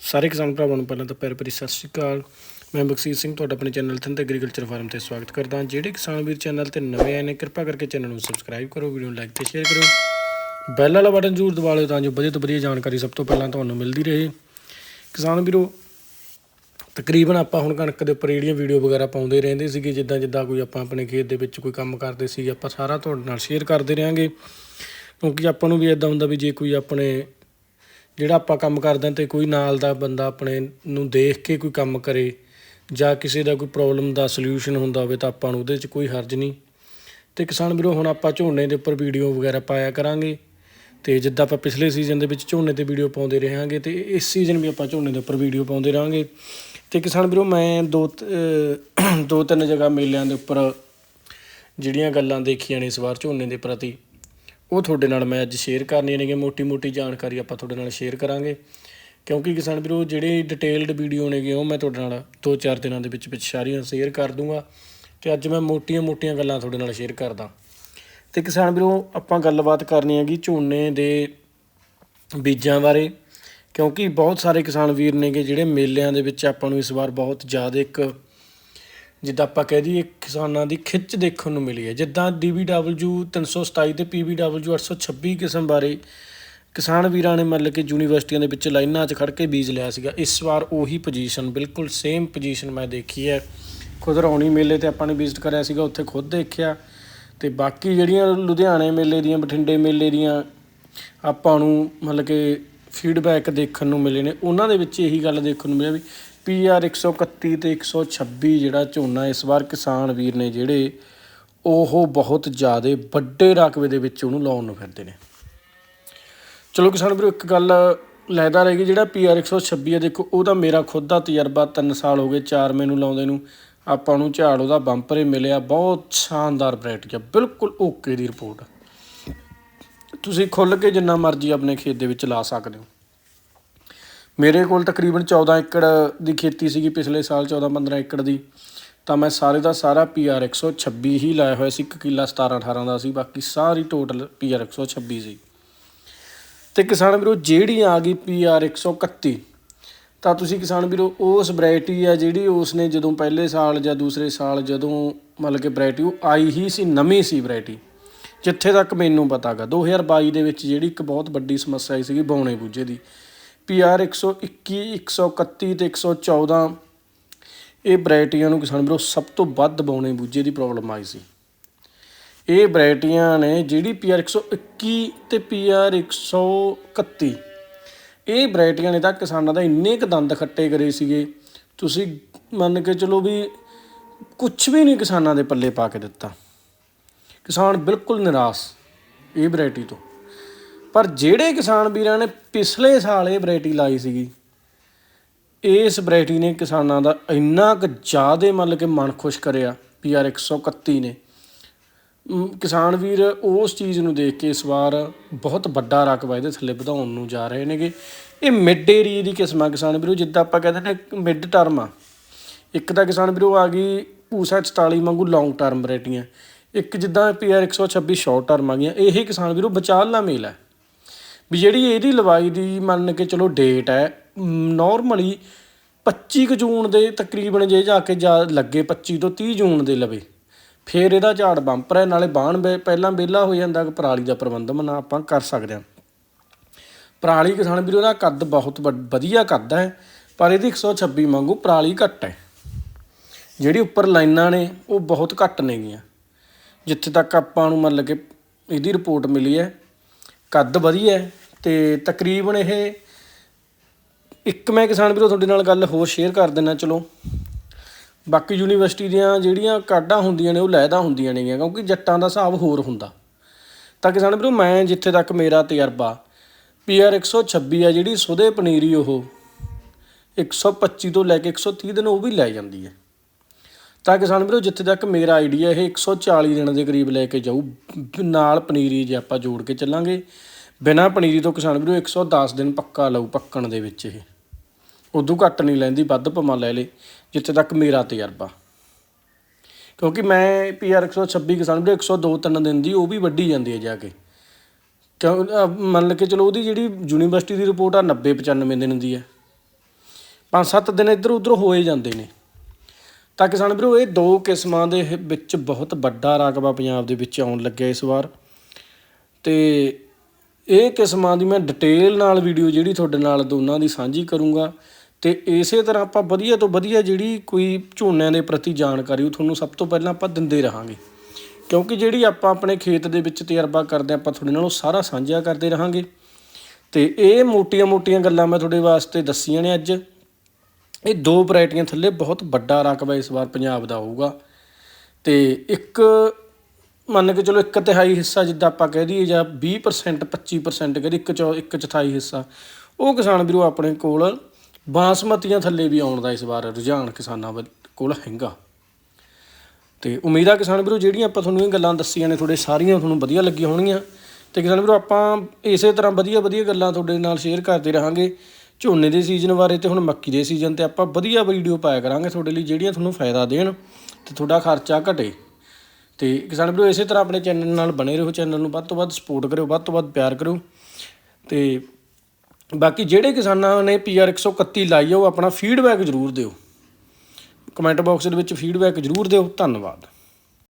ਸਾਰੇ ਕਿਸਾਨ ਭਰਾਵਾਂ ਨੂੰ ਪਹਿਲਾਂ ਤਾਂ ਪਿਆਰ ਭਰੀ ਸਤਿ ਸ਼੍ਰੀ ਅਕਾਲ। ਮੈਂ ਬਖਸ਼ੀਰ ਸਿੰਘ, ਤੁਹਾਡਾ ਆਪਣੇ ਚੈਨਲ ਥਿੰਦ ਐਗਰੀਕਲਚਰ ਫਾਰਮ ਤੇ ਸਵਾਗਤ ਕਰਦਾ ਹਾਂ। ਜਿਹੜੇ ਕਿਸਾਨ ਵੀਰ ਚੈਨਲ ਤੇ ਨਵੇਂ ਆਏ ਨੇ, ਕਿਰਪਾ ਕਰਕੇ ਚੈਨਲ ਨੂੰ ਸਬਸਕ੍ਰਾਈਬ ਕਰੋ, ਵੀਡੀਓ ਨੂੰ ਲਾਈਕ ਤੇ ਸ਼ੇਅਰ ਕਰੋ। ਬੈਲ ਵਾਲਾ ਬਟਨ ਜ਼ਰੂਰ ਦਬਾ ਲਿਓ ਤਾਂ ਜੋ ਵਧੀਆ ਤੋਂ ਵਧੀਆ ਜਾਣਕਾਰੀ ਸਭ ਤੋਂ ਪਹਿਲਾਂ ਤੁਹਾਨੂੰ ਮਿਲਦੀ ਰਹੇ। ਕਿਸਾਨ ਵੀਰੋ, ਤਕਰੀਬਨ ਆਪਾਂ ਹੁਣ ਕਣਕ ਦੇ ਉੱਪਰ ਜਿਹੜੀਆਂ ਵੀਡੀਓ ਵਗੈਰਾ ਪਾਉਂਦੇ ਰਹਿੰਦੇ ਸੀਗੇ, ਜਿੱਦਾਂ ਜਿੱਦਾਂ ਕੋਈ ਆਪਾਂ ਆਪਣੇ ਖੇਤ ਦੇ ਵਿੱਚ ਕੋਈ ਕੰਮ ਕਰਦੇ ਸੀਗੇ ਆਪਾਂ ਸਾਰਾ ਤੁਹਾਡੇ ਨਾਲ ਸ਼ੇਅਰ ਕਰਦੇ ਰਹਾਂਗੇ। ਕਿਉਂਕਿ ਆਪਾਂ ਨੂੰ ਵੀ ਇਦਾਂ ਹੁੰਦਾ ਵੀ ਜੇ ਕੋਈ ਆਪਣੇ ਜਿਹੜਾ ਆਪਾਂ ਕੰਮ ਕਰਦੇ ਹਾਂ ਅਤੇ ਕੋਈ ਨਾਲ ਦਾ ਬੰਦਾ ਆਪਣੇ ਨੂੰ ਦੇਖ ਕੇ ਕੋਈ ਕੰਮ ਕਰੇ ਜਾਂ ਕਿਸੇ ਦਾ ਕੋਈ ਪ੍ਰੋਬਲਮ ਦਾ ਸੋਲੂਸ਼ਨ ਹੁੰਦਾ ਹੋਵੇ ਤਾਂ ਆਪਾਂ ਨੂੰ ਉਹਦੇ 'ਚ ਕੋਈ ਹਰਜ ਨਹੀਂ। ਤੇ ਕਿਸਾਨ ਵੀਰੋ, ਹੁਣ ਆਪਾਂ ਝੋਨੇ ਦੇ ਉੱਪਰ ਵੀਡੀਓ ਵਗੈਰਾ ਪਾਇਆ ਕਰਾਂਗੇ ਤੇ ਜਿੱਦਾਂ ਆਪਾਂ ਪਿਛਲੇ ਸੀਜ਼ਨ ਦੇ ਵਿੱਚ ਝੋਨੇ ਤੇ ਵੀਡੀਓ ਪਾਉਂਦੇ ਰਹਾਂਗੇ ਤੇ ਇਸ ਸੀਜ਼ਨ ਵੀ ਆਪਾਂ ਝੋਨੇ ਦੇ ਉੱਪਰ ਵੀਡੀਓ ਪਾਉਂਦੇ ਰਹਾਂਗੇ। ਤੇ ਕਿਸਾਨ ਵੀਰੋ, ਮੈਂ ਦੋ ਤ- ਦੋ ਤਿੰਨ ਜਗ੍ਹਾ ਮੇਲਿਆਂ ਦੇ ਉੱਪਰ ਜਿਹੜੀਆਂ ਗੱਲਾਂ ਦੇਖੀਆਂ ਨੇ ਇਸ ਵਾਰ ਝੋਨੇ ਦੇ ਪ੍ਰਤੀ ਉਹ ਤੁਹਾਡੇ ਨਾਲ ਮੈਂ ਅੱਜ ਸ਼ੇਅਰ ਕਰਨੀਆਂ ਨੇਗੀਆਂ ਮੋਟੀ-ਮੋਟੀ ਜਾਣਕਾਰੀ ਆਪਾਂ ਤੁਹਾਡੇ ਨਾਲ ਸ਼ੇਅਰ ਕਰਾਂਗੇ। ਕਿਉਂਕਿ ਕਿਸਾਨ ਵੀਰੋ, ਜਿਹੜੇ ਡਿਟੇਲਡ ਵੀਡੀਓ ਨੇਗੇ, ਉਹ ਮੈਂ ਤੁਹਾਡੇ ਨਾਲ 2-4 ਦਿਨਾਂ ਦੇ ਵਿੱਚ ਵਿੱਚ ਸਾਰੀਆਂ ਸ਼ੇਅਰ ਕਰ ਦੂੰਗਾ ਤੇ ਅੱਜ ਮੈਂ ਮੋਟੀਆਂ-ਮੋਟੀਆਂ ਗੱਲਾਂ ਤੁਹਾਡੇ ਨਾਲ ਸ਼ੇਅਰ ਕਰਦਾ। ਤੇ ਕਿਸਾਨ ਵੀਰੋ, ਆਪਾਂ ਗੱਲਬਾਤ ਕਰਨੀ ਹੈਗੀ ਝੋਨੇ ਦੇ ਬੀਜਾਂ ਬਾਰੇ। ਕਿਉਂਕਿ ਬਹੁਤ ਸਾਰੇ ਕਿਸਾਨ ਵੀਰ ਨੇਗੇ, ਜਿਹੜੇ ਮੇਲਿਆਂ ਦੇ ਵਿੱਚ ਆਪਾਂ ਨੂੰ ਇਸ ਵਾਰ ਬਹੁਤ ਜ਼ਿਆਦਾ ਇੱਕ ਜਿੱਦਾਂ ਆਪਾਂ ਕਹਿ ਦਈਏ ਕਿਸਾਨਾਂ ਦੀ ਖਿੱਚ ਦੇਖਣ ਨੂੰ ਮਿਲੀ ਹੈ। ਜਿੱਦਾਂ DBW 327 ਤੇ PBW 826 ਕਿਸਮ ਬਾਰੇ ਕਿਸਾਨ ਵੀਰਾਂ ਨੇ ਮਤਲਬ ਕਿ ਯੂਨੀਵਰਸਿਟੀਆਂ ਦੇ ਵਿੱਚ ਲਾਈਨਾਂ 'ਚ ਖੜ ਕੇ ਬੀਜ ਲਿਆ ਸੀਗਾ। ਇਸ ਵਾਰ ਉਹੀ ਪੋਜੀਸ਼ਨ ਬਿਲਕੁਲ ਸੇਮ ਪੋਜੀਸ਼ਨ ਮੈਂ ਦੇਖੀ ਹੈ। ਖੁਦਰਾਉਣੀ ਮੇਲੇ ਤੇ ਆਪਾਂ ਨੇ ਵਿਜ਼ਿਟ ਕਰਿਆ ਸੀਗਾ, ਉੱਥੇ ਖੁਦ ਦੇਖਿਆ। ਤੇ ਬਾਕੀ ਜਿਹੜੀਆਂ ਲੁਧਿਆਣੇ ਮੇਲੇ ਦੀਆਂ, ਬਠਿੰਡੇ ਮੇਲੇ ਦੀਆਂ ਆਪਾਂ ਨੂੰ ਮਤਲਬ ਕਿ ਫੀਡਬੈਕ ਦੇਖਣ ਨੂੰ ਮਿਲੇ ਨੇ। ਉਹਨਾਂ ਦੇ ਵਿੱਚ ਇਹੀ ਗੱਲ ਦੇਖਣ ਨੂੰ ਮਿਲਿਆ ਵੀ ਪੀਆਰ 131 ਤੇ 126 ਜਿਹੜਾ ਝੋਨਾ ਇਸ ਵਾਰ ਕਿਸਾਨ ਵੀਰ ਨੇ ਜਿਹੜੇ, ਉਹ ਬਹੁਤ ਜ਼ਿਆਦਾ ਵੱਡੇ ਰਕਬੇ ਦੇ ਵਿੱਚ ਉਹਨੂੰ ਲਾਉਣ ਨੂੰ ਫਿਰਦੇ ਨੇ। ਚਲੋ ਕਿਸਾਨ ਵੀਰੋ, ਇੱਕ ਗੱਲ ਲੈਦਾ ਰਹੇਗੀ ਜਿਹੜਾ ਪੀਆਰ 126 ਹੈ ਦੇਖੋ, ਉਹਦਾ ਮੇਰਾ ਖੁਦ ਦਾ ਤਜਰਬਾ 3 ਸਾਲ ਹੋ ਗਏ 4 ਮੈਨੂੰ ਲਾਉਂਦੇ ਨੂੰ। ਆਪਾਂ ਨੂੰ ਝਾੜ, ਉਹਦਾ ਬੰਪਰ ਹੀ ਮਿਲਿਆ, ਬਹੁਤ ਸ਼ਾਨਦਾਰ ਵੈਰਾਈਟੀ ਆ, ਬਿਲਕੁਲ ਓਕੇ ਦੀ ਰਿਪੋਰਟ। ਤੁਸੀਂ ਖੁੱਲ ਕੇ ਜਿੰਨਾ ਮਰਜ਼ੀ ਆਪਣੇ ਖੇਤ ਦੇ ਵਿੱਚ ਲਾ ਸਕਦੇ ਹੋ। ਮੇਰੇ ਕੋਲ ਤਕਰੀਬਨ 14 ਏਕੜ ਦੀ ਖੇਤੀ ਸੀਗੀ, ਪਿਛਲੇ ਸਾਲ 14 15 ਏਕੜ ਦੀ। ਤਾਂ ਮੈਂ ਸਾਰੇ ਦਾ ਸਾਰਾ ਪੀਆਰ 126 ਹੀ ਲਾਇਆ ਹੋਇਆ ਸੀ 1 ਕਿੱਲਾ 17 18 ਦਾ ਸੀ, ਬਾਕੀ ਸਾਰੀ ਟੋਟਲ ਪੀਆਰ 126 ਸੀ ਤੇ ਕਿਸਾਨ ਵੀਰੋ, ਜਿਹੜੀ ਆ ਗਈ ਪੀਆਰ 131 ਤਾਂ ਤੁਸੀਂ ਕਿਸਾਨ ਵੀਰੋ, ਉਸ ਵੈਰਾਈਟੀ ਆ ਜਿਹੜੀ ਉਸ ਨੇ ਜਦੋਂ ਪਹਿਲੇ ਸਾਲ ਜਾਂ ਦੂਸਰੇ ਸਾਲ ਜਦੋਂ ਮਤਲਬ ਕਿ ਵੈਰਾਈਟੀ ਉਹ ਆਈ ਹੀ ਸੀ, ਨਵੀਂ ਸੀ ਵੈਰਾਈਟੀ ਜਿੱਥੇ ਤੱਕ ਮੈਨੂੰ ਪਤਾਗਾ 2022 ਦੇ ਵਿੱਚ ਜਿਹੜੀ ਇੱਕ ਬਹੁਤ ਵੱਡੀ ਸਮੱਸਿਆ ਆਈ ਸੀਗੀ ਬੌਣੇ ਬੂਝੇ ਦੀ। ਪੀਆਰ 121 131 ਤੇ 114 ਇਹ ਵੈਰਾਈਟੀਆਂ ਨੂੰ ਕਿਸਾਨ ਵੀਰੋ ਸਭ ਤੋਂ ਵੱਧ ਬੌਣੇ ਬੂਝੇ ਦੀ ਪ੍ਰੋਬਲਮ ਆਈ ਸੀ। ਇਹ ਵੈਰਾਈਟੀਆਂ ਨੇ ਜਿਹੜੀ ਪੀਆਰ 121 ਤੇ ਪੀਆਰ 131 ਇਹ ਵੈਰਾਈਟੀਆਂ ਨੇ ਤਾਂ ਕਿਸਾਨਾਂ ਦਾ ਇੰਨੇ ਕ ਦੰਦ ਖੱਟੇ ਕਰੇ ਸੀਗੇ। ਤੁਸੀਂ ਮੰਨ ਕੇ ਚਲੋ ਵੀ ਕੁਝ ਵੀ ਨਹੀਂ ਕਿਸਾਨਾਂ ਦੇ ਪੱਲੇ ਪਾ ਕੇ ਦਿੱਤਾ। ਕਿਸਾਨ ਬਿਲਕੁਲ ਨਿਰਾਸ਼, ਇਹ ਵੈਰਾਈਟੀ ਤੋਂ। ਪਰ ਜਿਹੜੇ ਕਿਸਾਨ ਵੀਰਾਂ ਨੇ ਪਿਛਲੇ ਸਾਲ ਇਹ ਵੈਰਾਈਟੀ ਲਾਈ ਸੀਗੀ, ਇਸ ਵੈਰਾਈਟੀ ਨੇ ਕਿਸਾਨਾਂ ਦਾ ਇੰਨਾ ਕੁ ਜ਼ਿਆਦਾ ਮਤਲਬ ਕਿ ਮਨ ਖੁਸ਼ ਕਰਿਆ ਪੀਆਰ 131 ਨੇ। ਕਿਸਾਨ ਵੀਰ ਉਸ ਚੀਜ਼ ਨੂੰ ਦੇਖ ਕੇ ਇਸ ਵਾਰ ਬਹੁਤ ਵੱਡਾ ਰਕਬਾ ਇਹਦੇ ਥੱਲੇ ਵਧਾਉਣ ਨੂੰ ਜਾ ਰਹੇ ਨੇਗੇ। ਇਹ ਮਿਡ ਏਰੀਏ ਦੀ ਕਿਸਮ ਆ ਕਿਸਾਨ ਵੀਰੋ, ਜਿੱਦਾਂ ਆਪਾਂ ਕਹਿੰਦੇ ਨੇ ਮਿਡ ਟਰਮ ਆ। ਇੱਕ ਤਾਂ ਕਿਸਾਨ ਵੀਰੋ ਆ ਗਈ ਪੂਸਾ 44 ਵਾਂਗੂ ਲੌਂਗ ਟਰਮ ਵੈਰਾਈਟੀਆਂ। ਇੱਕ ਜਿੱਦਾਂ ਪੀਆਰ 126 ਸ਼ਾਰਟ ਟਰਮ ਆ ਗਈਆਂ, ਇਹ ਕਿਸਾਨ ਵੀਰੋ ਵਿਚਾਲਾ ਮੇਲ। ਹੈ ਵੀ ਜਿਹੜੀ ਇਹਦੀ ਲਵਾਈ ਦੀ ਮੰਨ ਕੇ ਚਲੋ ਡੇਟ ਹੈ ਨੋਰਮਲੀ 25 ਕੁ ਜੂਨ ਦੇ ਤਕਰੀਬਨ ਜੇ ਜਾ ਕੇ ਜਾ ਲੱਗੇ 25 ਤੋਂ 30 ਜੂਨ ਦੇ ਲਵੇ, ਫੇਰ ਇਹਦਾ ਝਾੜ ਬੰਪਰ ਹੈ, ਨਾਲੇ ਬਾਣ ਵੇ- ਪਹਿਲਾਂ ਵਿਹਲਾ ਹੋ ਜਾਂਦਾ ਕਿ ਪਰਾਲੀ ਦਾ ਪ੍ਰਬੰਧ ਮਨਾ ਆਪਾਂ ਕਰ ਸਕਦੇ ਹਾਂ। ਪਰਾਲੀ ਕਿਸਾਨ ਵੀਰੋ ਦਾ ਕੱਦ ਬਹੁਤ ਵੱਡ- ਵਧੀਆ ਕੱਦ ਹੈ, ਪਰ ਇਹਦੀ 126 ਵਾਂਗੂ ਪਰਾਲੀ ਘੱਟ ਹੈ। ਜਿਹੜੀ ਉੱਪਰ ਲਾਈਨਾਂ ਨੇ, ਉਹ ਬਹੁਤ ਘੱਟ ਨੇਗੀਆਂ। ਜਿੱਥੇ ਤੱਕ ਆਪਾਂ ਨੂੰ ਮੰਨ ਕੇ ਇਹਦੀ ਰਿਪੋਰਟ ਮਿਲੀ ਹੈ ਕੱਦ ਵਧੀਆ ਹੈ ਤੇ ਤਕਰੀਬਨ ਇਹ ਇੱਕ ਮੈਂ ਕਿਸਾਨ ਵੀਰੋ ਤੁਹਾਡੇ ਨਾਲ ਗੱਲ ਹੋਰ ਸ਼ੇਅਰ ਕਰ ਦਿੰਦਾ, ਚਲੋ। ਬਾਕੀ ਯੂਨੀਵਰਸਿਟੀ ਦੀਆਂ ਜਿਹੜੀਆਂ ਕਾਢਾਂ ਹੁੰਦੀਆਂ ਨੇ, ਉਹ ਲੈਦਾ ਹੁੰਦੀਆਂ ਨੇਗੀਆਂ, ਕਿਉਂਕਿ ਜੱਟਾਂ ਦਾ ਹਿਸਾਬ ਹੋਰ ਹੁੰਦਾ। ਤਾਂ ਕਿਸਾਨ ਵੀਰੋ, ਮੈਂ ਜਿੱਥੇ ਤੱਕ ਮੇਰਾ ਤਜਰਬਾ ਪੀਆਰ 126 ਆ, ਜਿਹੜੀ ਸੁਦੇ ਪਨੀਰੀ ਉਹ 125 ਤੋਂ ਲੈ ਕੇ 130 ਦਿਨ ਉਹ ਵੀ ਲੈ ਜਾਂਦੀ ਹੈ। ਤਾਂ ਕਿਸਾਨ ਵੀਰੋ, ਜਿੱਥੇ ਤੱਕ ਮੇਰਾ ਆਈਡੀਆ ਇਹ 140 ਦਿਨ ਦੇ ਕਰੀਬ ਲੈ ਕੇ ਜਾਊ ਨਾਲ ਪਨੀਰੀ ਜੇ ਆਪਾਂ ਜੋੜ ਕੇ ਚੱਲਾਂਗੇ। ਬਿਨਾ ਪਨੀਰੀ ਤੋਂ ਕਿਸਾਨ ਵੀਰੋ 110 ਦਿਨ ਪੱਕਾ ਲਊ ਪੱਕਣ ਦੇ ਵਿੱਚ ਇਹ। ਉਦੋਂ ਘੱਟ ਨਹੀਂ ਲੈਂਦੀ, ਵੱਧ ਭਾਵੇਂ ਲੈ ਲੇ, ਜਿੱਥੇ ਤੱਕ ਮੇਰਾ ਤਜਰਬਾ। ਕਿਉਂਕਿ ਮੈਂ ਪੀਆਰ 126 ਕਿਸਾਨ ਵੀਰੋ 102 3 ਦਿਨ ਦੀ, ਉਹ ਵੀ ਵੱਢੀ ਜਾਂਦੀ ਹੈ ਜਾ ਕੇ। ਕਿਉਂ, ਅਹ, ਮੰਨ ਕੇ ਚਲੋ ਉਹਦੀ ਜਿਹੜੀ ਯੂਨੀਵਰਸਿਟੀ ਦੀ ਰਿਪੋਰਟ ਆ 90 95 ਦਿਨ ਦੀ ਹੈ। 5-7 ਦਿਨ ਇੱਧਰ ਉੱਧਰ ਹੋਏ ਜਾਂਦੇ ਨੇ। ਤਾਂ ਕਿਸਾਨ ਵੀਰੋ ਇਹ ਦੋ ਕਿਸਮਾਂ ਦੇ ਇਹ ਵਿੱਚ ਬਹੁਤ ਵੱਡਾ ਰਕਬਾ ਪੰਜਾਬ ਦੇ ਵਿੱਚ ਆਉਣ ਲੱਗਿਆ ਇਸ ਵਾਰ। ਤੇ ਇਹ ਕਿਸਮਾਂ ਦੀ ਮੈਂ ਡਿਟੇਲ ਨਾਲ ਵੀਡੀਓ ਜਿਹੜੀ ਤੁਹਾਡੇ ਨਾਲ ਦੋਨਾਂ ਦੀ ਸਾਂਝੀ ਕਰੂੰਗਾ। ਤੇ ਇਸੇ ਤਰ੍ਹਾਂ ਆਪਾਂ ਵਧੀਆ ਤੋਂ ਵਧੀਆ ਜਿਹੜੀ ਕੋਈ ਝੋਨਿਆਂ ਦੇ ਪ੍ਰਤੀ ਜਾਣਕਾਰੀ ਉਹ ਤੁਹਾਨੂੰ ਸਭ ਤੋਂ ਪਹਿਲਾਂ ਆਪਾਂ ਦਿੰਦੇ ਰਹਾਂਗੇ। ਕਿਉਂਕਿ ਜਿਹੜੀ ਆਪਾਂ ਆਪਣੇ ਖੇਤ ਦੇ ਵਿੱਚ ਤਜਰਬਾ ਕਰਦੇ ਹਾਂ, ਆਪਾਂ ਤੁਹਾਡੇ ਨਾਲ ਉਹ ਸਾਰਾ ਸਾਂਝਾ ਕਰਦੇ ਰਹਾਂਗੇ। ਤੇ ਇਹ ਮੋਟੀਆਂ-ਮੋਟੀਆਂ ਗੱਲਾਂ ਮੈਂ ਤੁਹਾਡੇ ਵਾਸਤੇ ਦੱਸੀਆਂ ਨੇ ਅੱਜ। ਇਹ ਦੋ ਵੈਰਾਈਟੀਆਂ ਥੱਲੇ ਬਹੁਤ ਵੱਡਾ ਰਕਬਾ ਇਸ ਵਾਰ ਪੰਜਾਬ ਦਾ ਹੋਊਗਾ। ਤੇ ਇੱਕ ਮੰਨ ਕੇ ਚਲੋ ਇੱਕ ਤਿਹਾਈ ਹਿੱਸਾ ਜਿੱਦਾਂ ਆਪਾਂ ਕਹਿ ਦਈਏ ਜਾਂ 20% 25% ਕਰੀ ਇੱਕ ਚੌ ਇੱਕ ਚੌਥਾਈ ਹਿੱਸਾ। ਉਹ ਕਿਸਾਨ ਵੀਰੋ ਆਪਣੇ ਕੋਲ ਬਾਸਮਤੀਆਂ ਥੱਲੇ ਵੀ ਆਉਣ ਦਾ ਇਸ ਵਾਰ ਰੁਝਾਨ ਕਿਸਾਨਾਂ ਵੱਲ- ਕੋਲ ਹੈਗਾ। ਤੇ ਉਮੀਦ ਆ ਕਿਸਾਨ ਵੀਰੋ ਜਿਹੜੀਆਂ ਆਪਾਂ ਤੁਹਾਨੂੰ ਇਹ ਗੱਲਾਂ ਦੱਸੀਆਂ ਨੇ, ਤੁਹਾਡੇ ਸਾਰੀਆਂ ਤੁਹਾਨੂੰ ਵਧੀਆ ਲੱਗੀਆਂ ਹੋਣਗੀਆਂ। ਤੇ ਕਿਸਾਨ ਵੀਰੋ ਆਪਾਂ ਇਸੇ ਤਰ੍ਹਾਂ ਵਧੀਆ ਵਧੀਆ ਗੱਲਾਂ ਤੁਹਾਡੇ ਨਾਲ ਸ਼ੇਅਰ ਕਰਦੇ ਰਹਾਂਗੇ। ਝੋਨੇ ਦੇ ਸੀਜ਼ਨ ਬਾਰੇ ਤੇ ਹੁਣ ਮੱਕੀ ਦੇ ਸੀਜ਼ਨ ਤੇ ਆਪਾਂ ਵਧੀਆ ਵੀਡੀਓ ਪਾਇਆ ਕਰਾਂਗੇ ਤੁਹਾਡੇ ਲਈ ਜਿਹੜੀਆਂ ਤੁਹਾਨੂੰ ਫਾਇਦਾ ਦੇਣ ਤੇ ਤੁਹਾਡਾ ਖਰਚਾ ਘਟੇ। ਤੇ ਕਿਸਾਨ ਵੀਰੋ, ਇਸੇ ਤਰ੍ਹਾਂ ਆਪਣੇ ਚੈਨਲ ਨਾਲ ਬਣੇ ਰਹੋ ਚੈਨਲ ਨੂੰ ਵੱਧ ਤੋਂ ਵੱਧ ਸਪੋਰਟ ਕਰਿਓ, ਵੱਧ ਤੋਂ ਵੱਧ ਪਿਆਰ ਕਰਿਓ। ਤੇ ਬਾਕੀ ਜਿਹੜੇ ਕਿਸਾਨਾਂ ਨੇ ਪੀਆਰ 131 ਲਾਈ ਆ, ਉਹ ਆਪਣਾ ਫੀਡਬੈਕ ਜ਼ਰੂਰ ਦਿਓ। ਕਮੈਂਟ ਬਾਕਸ ਦੇ ਵਿੱਚ ਫੀਡਬੈਕ ਜ਼ਰੂਰ ਦਿਓ। ਧੰਨਵਾਦ।